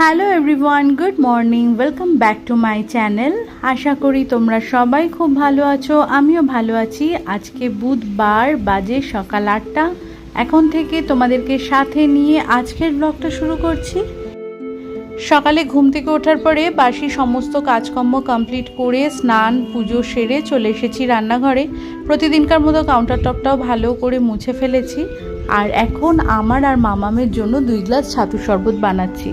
Hello everyone good morning welcome back to my channel আশা করি তোমরা সবাই খুব ভালো আছো, আমিও ভালো আছি। আজকে বুধবার বাজে সকাল আটটা। এখন থেকে তোমাদেরকে সাথে নিয়ে আজকের ব্লগটা শুরু করছি। সকালে ঘুম থেকে ওঠার পরে বাসি সমস্ত কাজকর্ম কমপ্লিট করে স্নান, পুজো সেরে চলে এসেছি রান্নাঘরে। প্রতিদিনকার মতো কাউন্টার টপটাও ভালো করে মুছে ফেলেছি। আর এখন আমার আর মামামের জন্য দুই গ্লাস ছাতু শরবত বানাচ্ছি।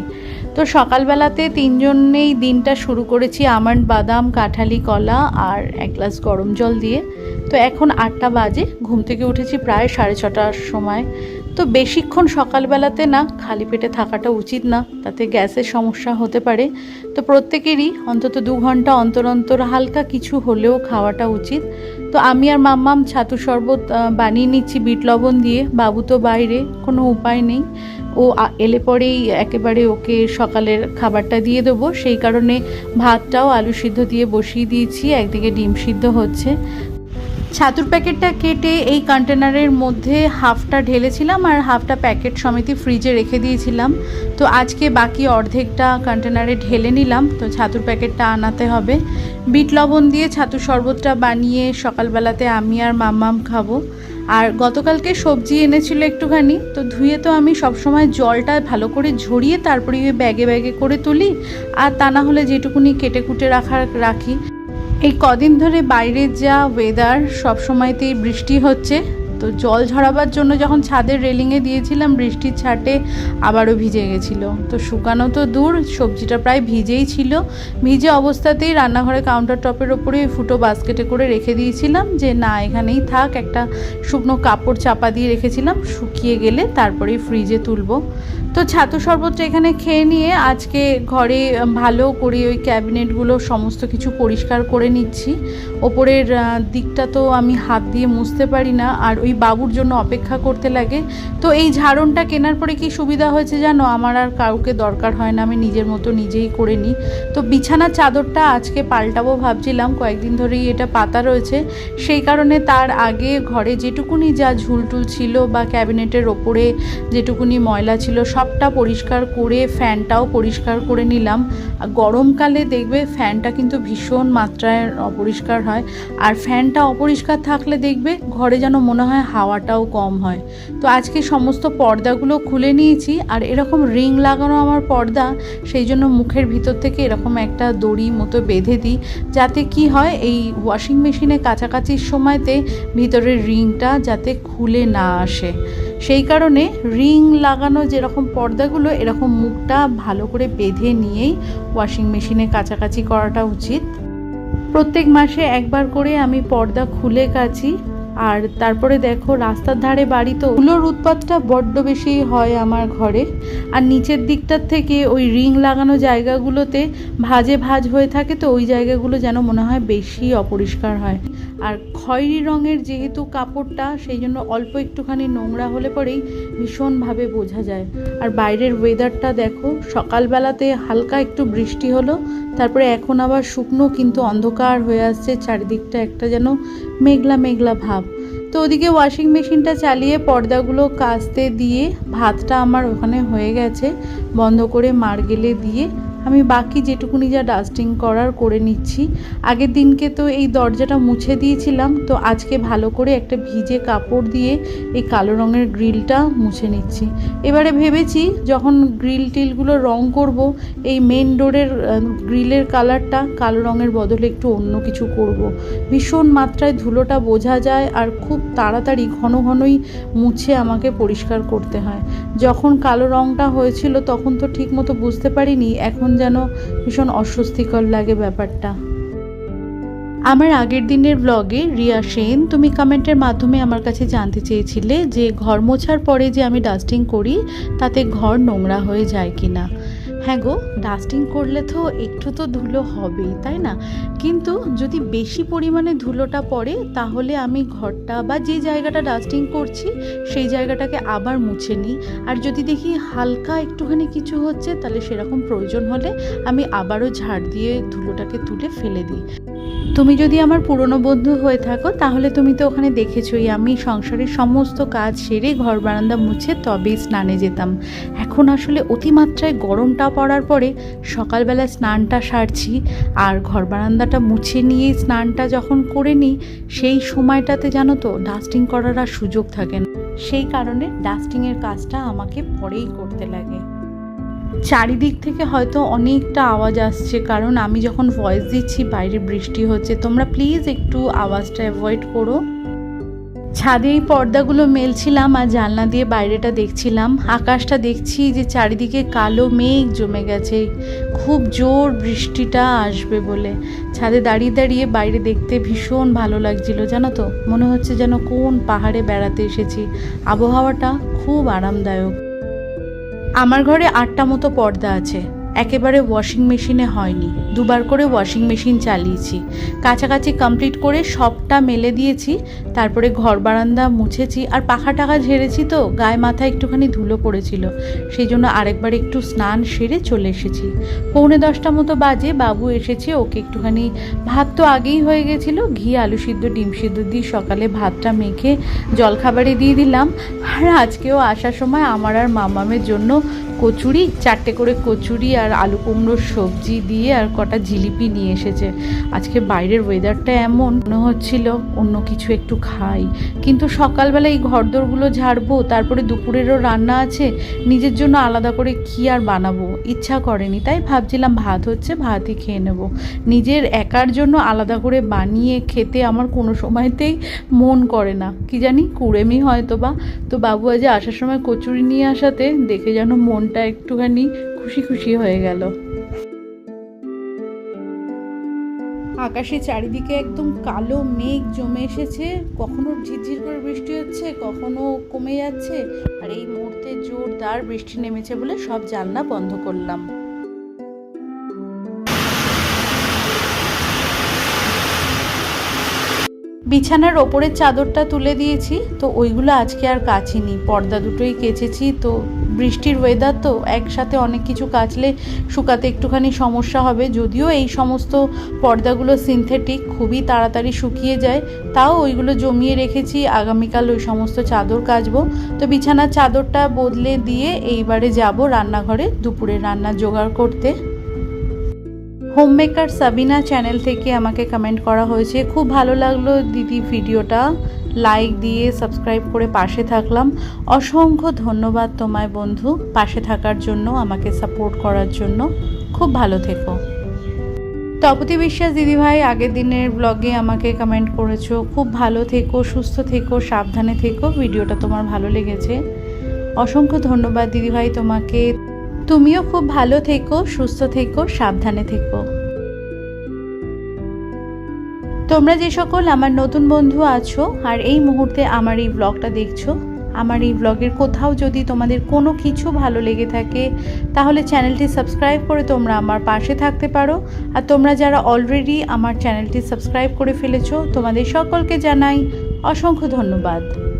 তো সকালবেলাতে তিনজনেই দিনটা শুরু করেছি আমন্ড, বাদাম, কাঁঠালি, কলা আর এক গ্লাস গরম জল দিয়ে। তো এখন আটটা বাজে, ঘুম থেকে উঠেছি প্রায় সাড়ে ছটার সময়। তো বেশিক্ষণ সকালবেলাতে না, খালি পেটে থাকাটা উচিত না, তাতে গ্যাসের সমস্যা হতে পারে। তো প্রত্যেকেরই অন্তত দু ঘণ্টা অন্তর অন্তর হালকা কিছু হলেও খাওয়াটা উচিত। তো আমি আর মাম্মাম ছাতু শরবত বানিয়ে নিচ্ছি বিট লবণ দিয়ে। বাবু তো বাইরে, কোনো উপায় নেই। ও এলে পরেই একেবারে ওকে সকালের খাবারটা দিয়ে দেবো। সেই কারণে ভাতটাও আলু সিদ্ধ দিয়ে বসিয়ে দিয়েছি, একদিকে ডিম সিদ্ধ হচ্ছে। ছাতুর প্যাকেটটা কেটে এই কন্টেনারের মধ্যে হাফটা ঢেলেছিলাম আর হাফটা প্যাকেট সমেতই ফ্রিজে রেখে দিয়েছিলাম। তো আজকে বাকি অর্ধেকটা কন্টেনারে ঢেলে নিলাম, তো ছাতুর প্যাকেটটা আনাতে হবে। বিট লবণ দিয়ে ছাতুর শরবতটা বানিয়ে সকালবেলাতে আমি আর মাম্মাম খাব। আর গতকালকে সবজি এনেছিল একটুখানি, তো ধুয়ে তো আমি সবসময় জলটা ভালো করে ঝরিয়ে তারপরে ওই ব্যাগে ব্যাগে করে তুলি। আর তা না হলে যেটুকুনি কেটে কুটে রাখার, রাখি। এই কদিন ধরে বাইরের যা ওয়েদার সব সময়তেই বৃষ্টি হচ্ছে। তো জল ঝরাবার জন্য যখন ছাদের রেলিংয়ে দিয়েছিলাম, বৃষ্টির ছাটে আবারও ভিজে গেছিল। তো শুকানো তো দূর, সবজিটা প্রায় ভিজেই ছিল। ভিজে অবস্থাতেই রান্নাঘরে কাউন্টার টপের ওপরে ফুটো বাস্কেটে করে রেখে দিয়েছিলাম যে, না, এখানেই থাক। একটা শুকনো কাপড় চাপা দিয়ে রেখেছিলাম, শুকিয়ে গেলে তারপরেই ফ্রিজে তুলবো। তো ছাতু শরবতটা এখানে খেয়ে নিয়ে আজকে ঘরে ভালো করে ওই ক্যাবিনেটগুলো সমস্ত কিছু পরিষ্কার করে নিচ্ছি। ওপরের দিকটা তো আমি হাত দিয়ে মুছতে পারি না। আর ওই বাবুর জন্য অপেক্ষা করতে লাগে। তো এই ঝাড়নটা কেনার পরে কি সুবিধা হয়েছে জানো? আমার আর কাউকে দরকার হয় না, আমি নিজের মতো নিজেই করে নিই। তো বিছানার চাদরটা আজকে পাল্টাবো ভাবছিলাম, কয়েকদিন ধরেই এটা পাতা রয়েছে। সেই কারণে তার আগে ঘরে যেটুকুনি যা ঝুলটুল ছিল বা ক্যাবিনেটের ওপরে যেটুকুনি ময়লা ছিল, সবটা পরিষ্কার করে ফ্যানটাও পরিষ্কার করে নিলাম। গরমকালে দেখবে ফ্যানটা কিন্তু ভীষণ মাত্রায় অপরিষ্কার হয়। আর ফ্যানটা অপরিষ্কার থাকলে দেখবে ঘরে যেন মনে হয় হাওয়াটাও কম হয়। তো আজকে সমস্ত পর্দাগুলো খুলে নিয়েছি আর এরকম রিং লাগানো আমার পর্দা, সেই জন্য মুখের ভিতর থেকে এরকম একটা দড়ি মতো বেঁধে দিই। যাতে কি হয়, এই ওয়াশিং মেশিনে কাছাকাছির সময়তে ভিতরের রিংটা যাতে খুলে না আসে। সেই কারণে রিং লাগানো যেরকম পর্দাগুলো, এরকম মুখটা ভালো করে বেঁধে নিয়েই ওয়াশিং মেশিনে কাছাকাছি করাটা উচিত। প্রত্যেক মাসে একবার করে আমি পর্দা খুলে কাচি আর তারপরে দেখো, রাস্তার ধারে বাড়ি তো। ধুলোর উৎপাতটা বড্ড বেশি হয় আমার ঘরে। আর নিচের দিকটার থেকে ওই রিং লাগানো জায়গাগুলোতে ভাজে ভাজ হয়ে থাকে তো, ওই জায়গাগুলো যেন মনে হয় বেশি অপরিষ্কার হয়। আর খয়েরি রঙের যেহেতু কাপড়টা, সেই জন্য অল্প একটুখানি নোংরা হলে পরেই ভীষণভাবে বোঝা যায়। আর বাইরের ওয়েদারটা দেখো, সকালবেলাতে হালকা একটু বৃষ্টি হলো, তারপরে এখন আবার শুকনো কিন্তু অন্ধকার হয়ে আসছে, চারিদিকটা একটা যেন মেঘলা মেঘলা ভাব। তো ওদিকে ওয়াশিং মেশিনটা চালিয়ে পর্দাগুলো কাচতে দিয়ে ভাতটা আমার ওখানে হয়ে গেছে। বন্ধ করে মার্গেলে দিয়ে আমি বাকি যেটুকুনি যা ডাস্টিং করার করে নিচ্ছি। আগের দিনকে তো এই দরজাটা মুছে দিয়েছিলাম, তো আজকে ভালো করে একটা ভিজে কাপড় দিয়ে এই কালো রঙের গ্রিলটা মুছে নিচ্ছি। এবারে ভেবেছি যখন গ্রিল টিলগুলো রং করব, এই মেন ডোরের গ্রিলের কালারটা কালো রঙের বদলে একটু অন্য কিছু করব। ভীষণ মাত্রায় ধুলোটা বোঝা যায় আর খুব তাড়াতাড়ি ঘন ঘনই মুছে আমাকে পরিষ্কার করতে হয়। যখন কালো রঙটা হয়েছিল তখন তো ঠিক মতো বুঝতে পারিনি, এখন যেন ভীষণ অস্বস্তিকর লাগে ব্যাপারটা। আমার আগের দিনের ব্লগে রিয়া সেন তুমি কমেন্টের মাধ্যমে আমার কাছে জানতে চেয়েছিলে যে ঘর মোছার পরে যে আমি ডাস্টিং করি, তাতে ঘর নোংরা হয়ে যায় কিনা। না হ্যাঁ গো ডাস্টিং করলে তো একটু তো ধুলো হবেই, তাই না? কিন্তু যদি বেশি পরিমাণে ধুলোটা পড়ে, তাহলে আমি ঘরটা বা যে জায়গাটা ডাস্টিং করছি, সেই জায়গাটাকে আবার মুছে নিই। আর যদি দেখি হালকা একটুখানি কিছু হচ্ছে, তাহলে সেরকম প্রয়োজন হলে আমি আবারও ঝাড় দিয়ে ধুলোটাকে তুলে ফেলে দিই। তুমি যদি আমার পুরনো বন্ধু হয়ে থাকো, তাহলে তুমি তো ওখানে দেখেছোই, আমি সংসারের সমস্ত কাজ সেরে ঘর বারান্দা মুছে তবেই স্নানে যেতাম। এখন আসলে অতিমাত্রায় গরমটা পড়ার পরে সকালবেলা স্নানটা সারছি, আর ঘর বারান্দাটা মুছে নিয়ে স্নানটা যখন করে নিই, সেই সময়টাতে জানো তো ডাস্টিং করার আর সুযোগ থাকে না। সেই কারণে ডাস্টিংয়ের কাজটা আমাকে পরেই করতে লাগে। চারিদিক থেকে হয়তো অনেকটা আওয়াজ আসছে, কারণ আমি যখন ভয়েস দিচ্ছি, বাইরে বৃষ্টি হচ্ছে। তোমরা প্লিজ একটু আওয়াজটা অ্যাভয়েড করো। ছাদে এই পর্দাগুলো মেলছিলাম আর জানলা দিয়ে বাইরেটা দেখছিলাম। আকাশটা দেখছি যে চারিদিকে কালো মেঘ জমে গেছে। খুব জোর বৃষ্টিটা আসবে বলে। ছাদে দাঁড়িয়ে দাঁড়িয়ে বাইরে দেখতে ভীষণ ভালো লাগছিল, জানো তো? মনে হচ্ছে যেন কোন পাহাড়ে বেড়াতে এসেছি। আবহাওয়াটা খুব আরামদায়ক। আমার ঘরে আটটা মতো পর্দা আছে। একেবারে ওয়াশিং মেশিনে হয়নি। দুবার করে ওয়াশিং মেশিন চালিয়েছি। কাছাকাছি কমপ্লিট করে সবটা মেলে দিয়েছি, তারপরে ঘর বারান্দা মুছেছি, আর পাখা টাকা ঝেড়েছি তো, গায়ে মাথায় একটুখানি ধুলো পড়েছিল। সেই জন্য আরেকবার একটু স্নান সেরে চলে এসেছি। পৌনে দশটা মতো বাজে, বাবু এসেছে, ওকে একটুখানি ভাত তো আগেই হয়ে গেছিল, ঘি, আলু সিদ্ধ, ডিম সিদ্ধ দিয়ে সকালে ভাতটা মেখে জলখাবারে দিয়ে দিলাম। আর আজকেও আসার সময় আমার আর মামামের জন্য কচুরি, চারটে করে কচুরি আর আলু কুমড়োর সবজি দিয়ে আর কটা জিলিপি নিয়ে এসেছে। আজকে বাইরের ওয়েদারটা এমন, মনে হচ্ছিল অন্য কিছু একটু খাই। কিন্তু সকালবেলা এই ঘরদোরগুলো ঝাড়বো, তারপরে দুপুরেরও রান্না আছে, নিজের জন্য আলাদা করে কি আর বানাবো? ইচ্ছা করেনি, তাই ভাবছিলাম ভাত হচ্ছে ভাতই খেয়ে নেব। নিজের একার জন্য আলাদা করে বানিয়ে খেতে আমার কোনো সময়তেই মন করে না। কি জানি, কুড়েমি হয়তো বা তো বাবু আজ আসার সময় কচুরি নিয়ে আসাতে দেখে যেন মনটা একটুখানি খুশি খুশি হয়ে গেল। আকাশে চারিদিকে একদম কালো মেঘ জমে এসেছে। কখনো ঝিরঝির করে বৃষ্টি হচ্ছে, কখনো কমে যাচ্ছে। আর এই মুহূর্তে জোরদার বৃষ্টি নেমেছে বলে সব জানলা বন্ধ করলাম। বিছানার ওপরের চাদরটা তুলে দিয়েছি, তো ওইগুলো আজকে আর কাচিনি। পর্দা দুটোই কেচেছি, তো বৃষ্টির ওয়েদার তো একসাথে অনেক কিছু কাচলে শুকাতে একটুখানি সমস্যা হবে। যদিও এই সমস্ত পর্দাগুলো সিনথেটিক খুবই তাড়াতাড়ি শুকিয়ে যায়, তাও ওইগুলো জমিয়ে রেখেছি, আগামীকাল ওই সমস্ত চাদর কাচবো। তো বিছানার চাদরটা বদলে দিয়ে এইবারে যাব রান্নাঘরে দুপুরে রান্না জোগাড় করতে। হোমমেকার সাবিনা চ্যানেল থেকে আমাকে কমেন্ট করা হয়েছে। খুব ভালো লাগল দিদি ভিডিওটা। লাইক দিয়ে সাবস্ক্রাইব করে পাশে থাকলাম। অসংখ্য ধন্যবাদ তোমায় বন্ধু পাশে থাকার জন্য, আমাকে সাপোর্ট করার জন্য। খুব ভালো থেকো। তপতি বিশ্বাস দিদিভাই আগের দিনের ব্লগে আমাকে কমেন্ট করেছ। খুব ভালো থেকো, সুস্থ থেকো, সাবধানে থেকো। ভিডিওটা তোমার ভালো লেগেছে। অসংখ্য ধন্যবাদ দিদিভাই তোমাকে। তুমিও খুব ভালো থেকো, সুস্থ থেকো, সাবধানে থেকো। তোমরা যে সকল আমার নতুন বন্ধু আছো, আর এই মুহূর্তে আমার এই ব্লগটা দেখছ, আমার এই ব্লগের কোথাও যদি তোমাদের কোনো কিছু ভালো লেগে থাকে, তাহলে চ্যানেলটি সাবস্ক্রাইব করে তোমরা আমার পাশে থাকতে পারো। আর তোমরা যারা অলরেডি আমার চ্যানেলটি সাবস্ক্রাইব করে ফেলেছো, তোমাদের সকলকে জানাই অসংখ্য ধন্যবাদ।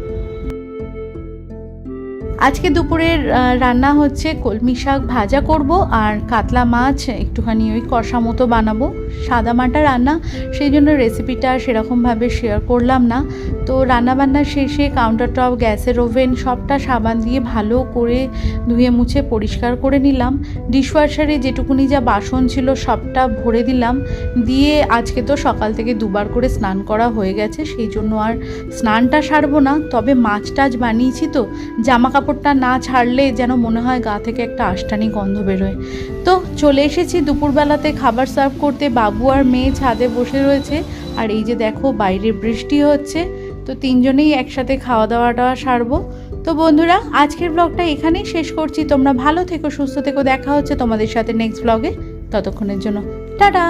আজকে দুপুরের রান্না হচ্ছে কলমি শাক ভাজা করব আর কাতলা মাছ, একটুখানি ওই কষা মতো বানাবো। সাদা মাটা রান্না, সেই জন্য রেসিপিটা সেরকমভাবে শেয়ার করলাম না। তো রান্নাবান্না শেষে কাউন্টার টপ গ্যাসের ওভেন সবটা সাবান দিয়ে ভালো করে ধুয়ে মুছে পরিষ্কার করে নিলাম। ডিশওয়াশারে যেটুকুনি যা বাসন ছিল সবটা ভরে দিলাম। দিয়ে আজকে তো সকাল থেকে দুবার করে স্নান করা হয়ে গেছে, সেই জন্য আর স্নানটা সারবো না। তবে মাছ টাছ বানিয়েছি তো জামা কাপড়টা না ছাড়লে যেন মনে হয় গা থেকে একটা আষ্টানি গন্ধ বেরোয়। তো চলে এসেছি দুপুরবেলাতে খাবার সার্ভ করতে বাবু আর মেয়ে ছাদে বসে রয়েছে। আর এই যে দেখো, বাইরে বৃষ্টি হচ্ছে। তো তিনজনেই একসাথে খাওয়া দাওয়া টাওয়া সারবো। তো বন্ধুরা, আজকের ব্লগটা এখানেই শেষ করছি। তোমরা ভালো থেকো, সুস্থ থেকো। দেখা হচ্ছে তোমাদের সাথে নেক্সট ব্লগে ততক্ষণের জন্য, টাটা!